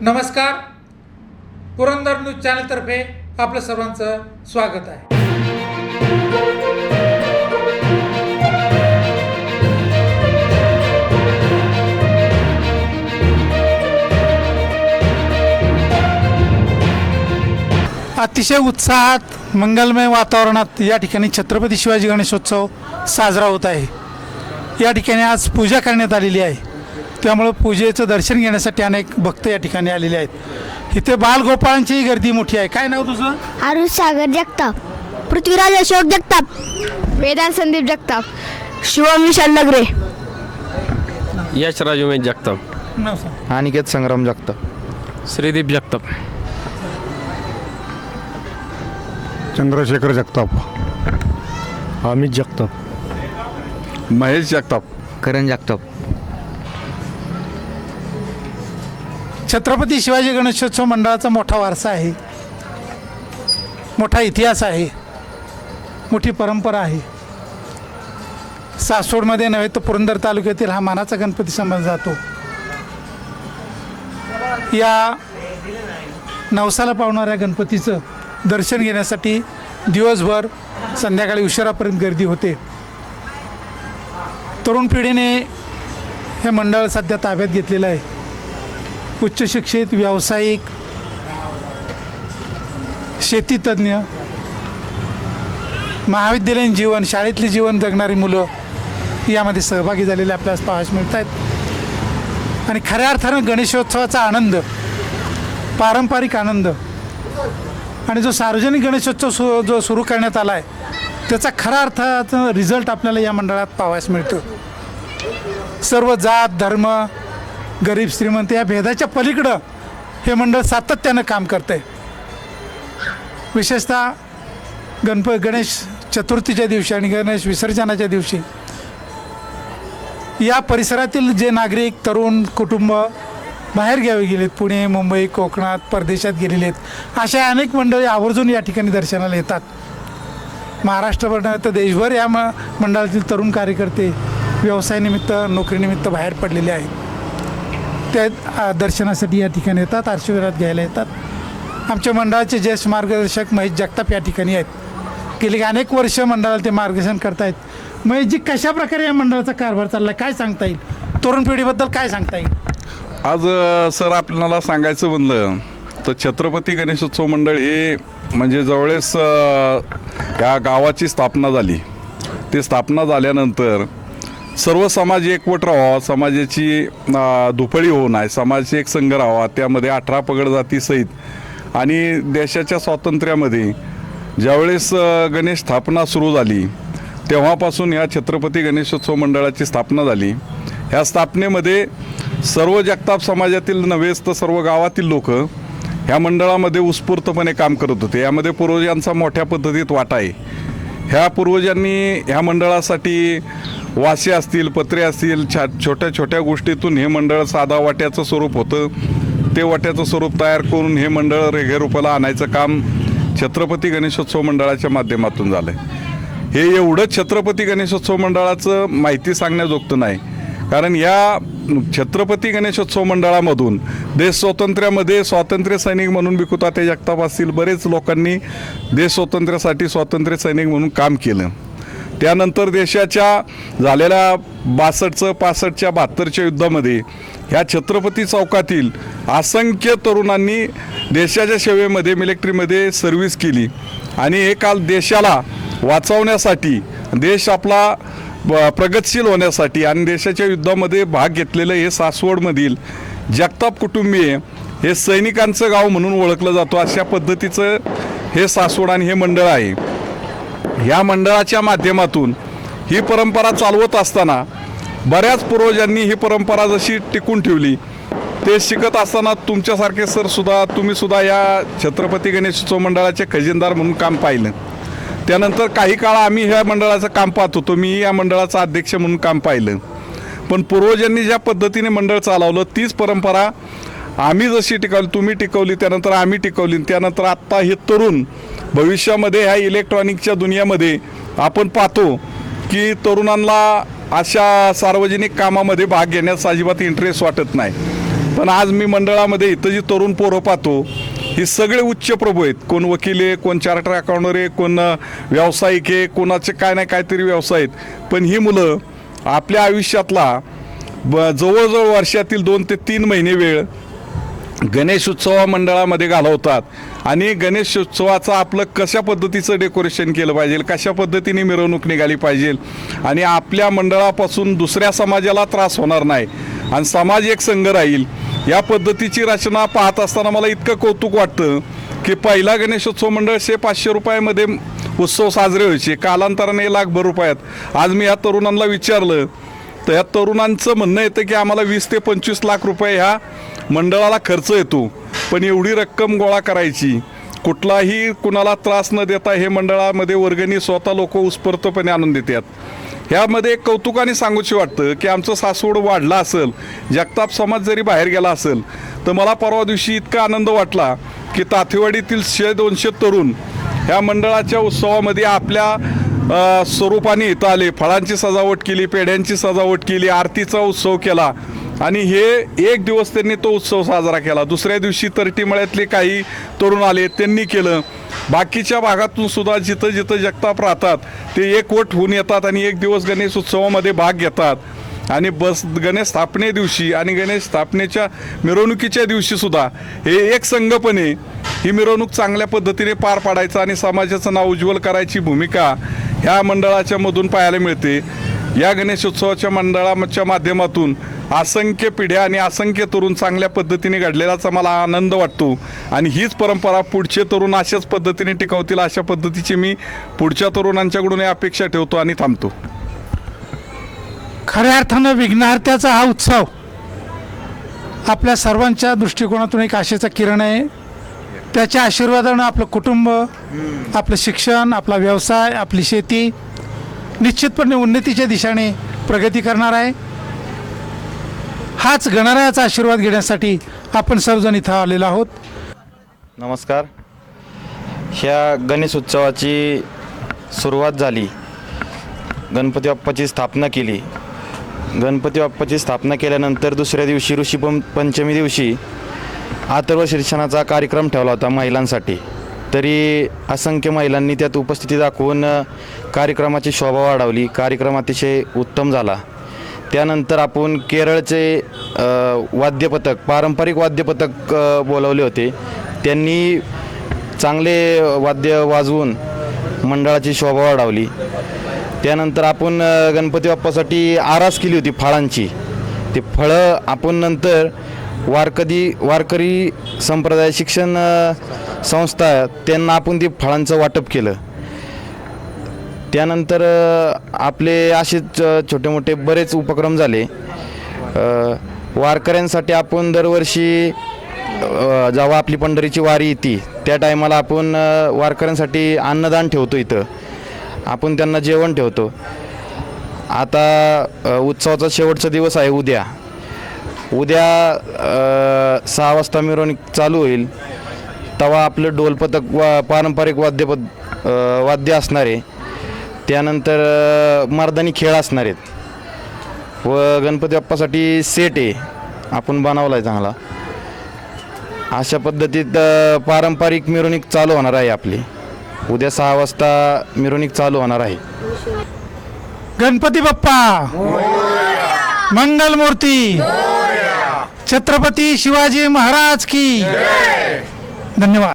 नमस्कार. पुरंदर न्यूज चॅनलतर्फे आपलं सर्वांचं स्वागत आहे. अतिशय उत्साहात मंगलमय वातावरणात या ठिकाणी छत्रपती शिवाजी गणेशोत्सव साजरा होत आहे. या ठिकाणी आज पूजा करण्यात आलेली आहे. त्यामुळं पूजेचं दर्शन घेण्यासाठी अनेक भक्त या ठिकाणी आलेले आहेत. इथे बालगोपाळांचीही गर्दी मोठी आहे. काय नाव तुझं? आरुष सागर जगताप. पृथ्वीराज अशोक जगताप. वेदांत संदीप जगताप. शिवम विशाल नगरे. यश राजू उमेश जगताप. नाव सांग. अनिकेत संग्राम जगताप. श्रीदीप जगताप. चंद्रशेखर जगताप. अमित जगताप. महेश जगताप. करण जगताप. छत्रपती शिवाजी गणेशोत्सव मंडळाचा मोठा वारसा आहे. मोठा इतिहास आहे. मोठी परंपरा आहे. सासवडमध्ये नव्हे तर पुरंदर तालुक्यातील हा मानाचा गणपती समजला जातो. या नवसाला पावणाऱ्या गणपतीचं दर्शन घेण्यासाठी दिवसभर संध्याकाळी उशिरापर्यंत गर्दी होते. तरुण पिढीने हे मंडळ सध्या ताब्यात घेतलेलं आहे. उच्च शिक्षित व्यावसायिक शेतीतज्ञ महाविद्यालयीन जीवन शाळेतले जीवन जगणारी मुलं यामध्ये सहभागी झालेले आपल्याला पाहायला मिळत आहेत आणि खऱ्या अर्थानं गणेशोत्सवाचा आनंद पारंपरिक आनंद आणि जो सार्वजनिक गणेशोत्सव सु जो सुरू करण्यात आला आहे त्याचा खऱ्या अर्थाचा रिझल्ट आपल्याला या मंडळात पाहायला मिळतो सर्व जात धर्म गरीब श्रीमंत या भेदाच्या पलीकडं हे मंडळ सातत्यानं काम करते विशेषतः गणप गणेश चतुर्थीच्या दिवशी आणि गणेश विसर्जनाच्या दिवशी या परिसरातील जे नागरिक तरुण कुटुंब बाहेर गावी गेलेत पुणे मुंबई कोकणात परदेशात गेलेले आहेत अशा अनेक मंडळी आवर्जून या ठिकाणी दर्शनाला येतात. महाराष्ट्रभर तर देशभर या म मंडळातील तरुण कार्यकर्ते व्यवसायानिमित्त नोकरीनिमित्त बाहेर पडलेले आहेत. त्या दर्शनासाठी या ठिकाणी येतात आशीर्वाद घ्यायला येतात. आमच्या मंडळाचे ज्येष्ठ मार्गदर्शक महेश जगताप या ठिकाणी आहेत. गेली अनेक वर्ष मंडळाला ते मार्गदर्शन करतायत. महेशजी कशा प्रकारे या मंडळाचा कारभार चालला काय सांगता येईल? तरुण पिढीबद्दल काय सांगता येईल? आज सर आपल्याला सांगायचं म्हणलं तर छत्रपती गणेशोत्सव मंडळ हे म्हणजे जवळच या गावाची स्थापना झाली. ती स्थापना झाल्यानंतर सर्व समाज एकवट राहावा समाजाची दुफळी धुपळी होऊ नये समाजाची एक संघ राहावा त्यामध्ये अठरा पगड जातीसहित आणि देशाच्या स्वातंत्र्यामध्ये ज्यावेळेस गणेश स्थापना सुरू झाली तेव्हापासून या छत्रपती गणेशोत्सव मंडळाची स्थापना झाली. ह्या स्थापनेमध्ये सर्व जगताप समाजातील नव्हेच तर सर्व गावातील लोक ह्या मंडळामध्ये उत्स्फूर्तपणे काम करत होते. यामध्ये पूर्वजांचा मोठ्या पद्धतीत वाटा आहे. ह्या पूर्वजांनी ह्या मंडळासाठी वासे असतील पत्रे असतील छा छोट्या छोट्या गोष्टीतून हे मंडळ साधा वाट्याचं स्वरूप होतं. ते वाट्याचं स्वरूप तयार करून हे मंडळ रेघेरूपाला आणायचं काम छत्रपती गणेशोत्सव मंडळाच्या माध्यमातून झालं हे एवढं छत्रपती गणेशोत्सव मंडळाचं माहिती सांगण्याजोगतं नाही. कारण या छत्रपती गणेशोत्सव मंडळामधून देश स्वातंत्र्यामध्ये स्वातंत्र्य सैनिक म्हणून बिकुता ते जगताप असतील बरेच लोकांनी देश स्वातंत्र्यासाठी स्वातंत्र्य सैनिक म्हणून काम केलं. त्यानंतर देशाच्या झालेल्या बासष्टचं पासष्टच्या बहात्तरच्या युद्धामध्ये ह्या छत्रपती चौकातील असंख्य तरुणांनी देशाच्या सेवेमध्ये मिलिटरीमध्ये सर्व्हिस केली. आणि हे काल देशाला वाचवण्यासाठी देश आपला ब- प्रगतशील होण्यासाठी आणि देशाच्या युद्धामध्ये भाग घेतलेलं हे सासवडमधील जगताप कुटुंबीय हे सैनिकांचं गाव म्हणून ओळखलं जातो अशा पद्धतीचं हे सासवड आणि हे मंडळ आहे. ह्या मंडळाच्या माध्यमातून ही परंपरा चालवत असताना बऱ्याच पूर्वजांनी ही परंपरा जशी टिकून ठेवली ते शिकत असताना तुमच्यासारखे सर सुद्धा तुम्ही सुद्धा या छत्रपती गणेशोत्सव मंडळाचे खजिनदार म्हणून काम पाहिलं. त्यानंतर काही काळ आम्ही ह्या मंडळाचं काम पाहत होतो मी या मंडळाचा अध्यक्ष म्हणून काम पाहिलं. पण पूर्वजांनी ज्या पद्धतीने मंडळ चालवलं तीच परंपरा आम्ही जशी टिकवली तुम्ही टिकवली त्यानंतर आम्ही टिकवली त्यानंतर आत्ता हे तरुण भविष्यामध्ये ह्या इलेक्ट्रॉनिकच्या दुनियामध्ये आपण पाहतो की तरुणांना अशा सार्वजनिक कामामध्ये भाग घेण्यास अजिबात इंटरेस्ट वाटत नाही. पण आज मी मंडळामध्ये इथं जी तरुण पोरं पाहतो हे सगळे उच्च प्रभू आहेत. कोण वकील आहे कोण चार्टर अकाउंटर आहे कोण व्यावसायिक आहे कोणाचे काय नाही काहीतरी व्यवसाय आहेत. पण ही मुलं आपल्या आयुष्यातला ब जवळजवळ वर्षातील दोन ते तीन महिने वेळ गणेश उत्सवा मंडळामध्ये घालवतात. आणि गणेश उत्सवाचं आपलं कशा पद्धतीचं डेकोरेशन केलं पाहिजे? कशा पद्धतीने मिरवणूक निघाली पाहिजे? आणि आपल्या मंडळापासून दुसऱ्या समाजाला त्रास होणार नाही. आणि समाज एक संघ राहील. या पद्धतीची रचना पाहत असताना मला इतकं कौतुक वाटतं की पहिला गणेशोत्सव मंडळ शे पाचशे रुपयामध्ये उत्सव साजरे व्हायचे. कालांतराने लाखभर रुपयात. आज मी या तरुणांना विचारलं तर या तरुणांचं म्हणणं येतं की आम्हाला वीस ते पंचवीस लाख रुपये ह्या मंडळाला खर्च येतो पण एवढी रक्कम गोळा करायची कुठलाही कुणाला त्रास न देता हे मंडळामध्ये वर्गणी स्वतः लोक उत्स्फूर्तपणे आणून देतात. ह्यामध्ये एक कौतुकाने सांगूशी वाटतं की आमचं सासवड वाढला असेल जगताप समाज जरी बाहेर गेला असेल तर मला परवा दिवशी इतका आनंद वाटला की ताथेवाडीतील शे दोनशे तरुण ह्या मंडळाच्या उत्सवामध्ये आपल्या स्वरूपाने इथं आले फळांची सजावट केली पेढ्यांची सजावट केली आरतीचा उत्सव केला. आणि हे एक दिवस त्यांनी तो उत्सव साजरा केला. दुसऱ्या दिवशी तरटीमळ्यातले काही तरुण आले त्यांनी केलं. बाकीच्या भागातून सुद्धा जिथं जिथं जगताप राहतात ते एकवट होऊन येतात आणि एक दिवस गणेश उत्सवामध्ये भाग घेतात. आणि बस गणेश स्थापने दिवशी आणि गणेश स्थापनेच्या मिरवणुकीच्या दिवशी सुद्धा हे एक संघपणे ही मिरवणूक चांगल्या पद्धतीने पार पाडायचं आणि समाजाचं नाव उज्ज्वल करायची भूमिका ह्या मंडळाच्या मधून पाहायला मिळते. या गणेशोत्सवाच्या मंडळाच्या माध्यमातून असंख्य पिढ्या आणि असंख्य तरुण चांगल्या पद्धतीने घडलेलाचा मला आनंद वाटतो. आणि हीच परंपरा पुढचे तरुण अशाच पद्धतीने टिकवतील अशा पद्धतीची मी पुढच्या तरुणांच्याकडून अपेक्षा ठेवतो आणि थांबतो. खऱ्या अर्थानं विघ्नार्थ्याचा हा उत्सव आपल्या सर्वांच्या दृष्टिकोनातून एक आशेचा किरण आहे. त्याच्या आशीर्वादानं आपलं कुटुंब आपलं शिक्षण आपला व्यवसाय आपली शेती निश्चितपणे उन्नतीच्या दिशेने प्रगती करणार आहे. हाच गणरायाचा आशीर्वाद घेण्यासाठी आपण सर्वजण इथं आलेलो आहोत. नमस्कार. ह्या गणेश उत्सवाची सुरुवात झाली. गणपती बाप्पाची स्थापना केली. गणपती बाप्पाची स्थापना केल्यानंतर दुसऱ्या दिवशी ऋषी पंचमी दिवशी आतर्व शिक्षणाचा कार्यक्रम ठेवला होता महिलांसाठी. तरी असंख्य महिलांनी त्यात उपस्थिती दाखवून कार्यक्रमाची शोभा वाढवली. कार्यक्रम अतिशय उत्तम झाला. त्यानंतर आपण केरळचे वाद्यपथक पारंपरिक वाद्यपथक बोलावले बोलवले होते. त्यांनी चांगले वाद्य वाजवून मंडळाची शोभा वाढवली. त्यानंतर आपण गणपती बाप्पासाठी आरास केली होती फळांची. ते फळं आपण नंतर वारकरी वारकरी संप्रदाय शिक्षण संस्था त्यांना आपण ती फळांचं वाटप केलं. त्यानंतर आपले असेच छोटे मोठे बरेच उपक्रम झाले. वारकऱ्यांसाठी आपण दरवर्षी जेव्हा आपली पंढरीची वारी येते त्या टायमाला आपण वारकऱ्यांसाठी अन्नदान ठेवतो इथं. आपण त्यांना जेवण ठेवतो. आता उत्सवाचा शेवटचा दिवस आहे उद्या. उद्या सहा वाजता मिरवणूक चालू होईल. तेव्हा आपलं ढोलपथक वा पारंपरिक वाद्यपद वाद्य असणार. आहे त्यानंतर मर्दानी खेळ असणार आहेत. व गणपती बाप्पासाठी सेट आहे. आपण बनवला आहे चांगला. अशा पद्धतीत पारंपरिक मिरवणूक चालू होणार आहे आपली. उद्या सहा वाजता मिरवणूक चालू होणार आहे. गणपती बाप्पा! मंगल मूर्ती छत्रपती शिवाजी महाराज की! धन्यवाद.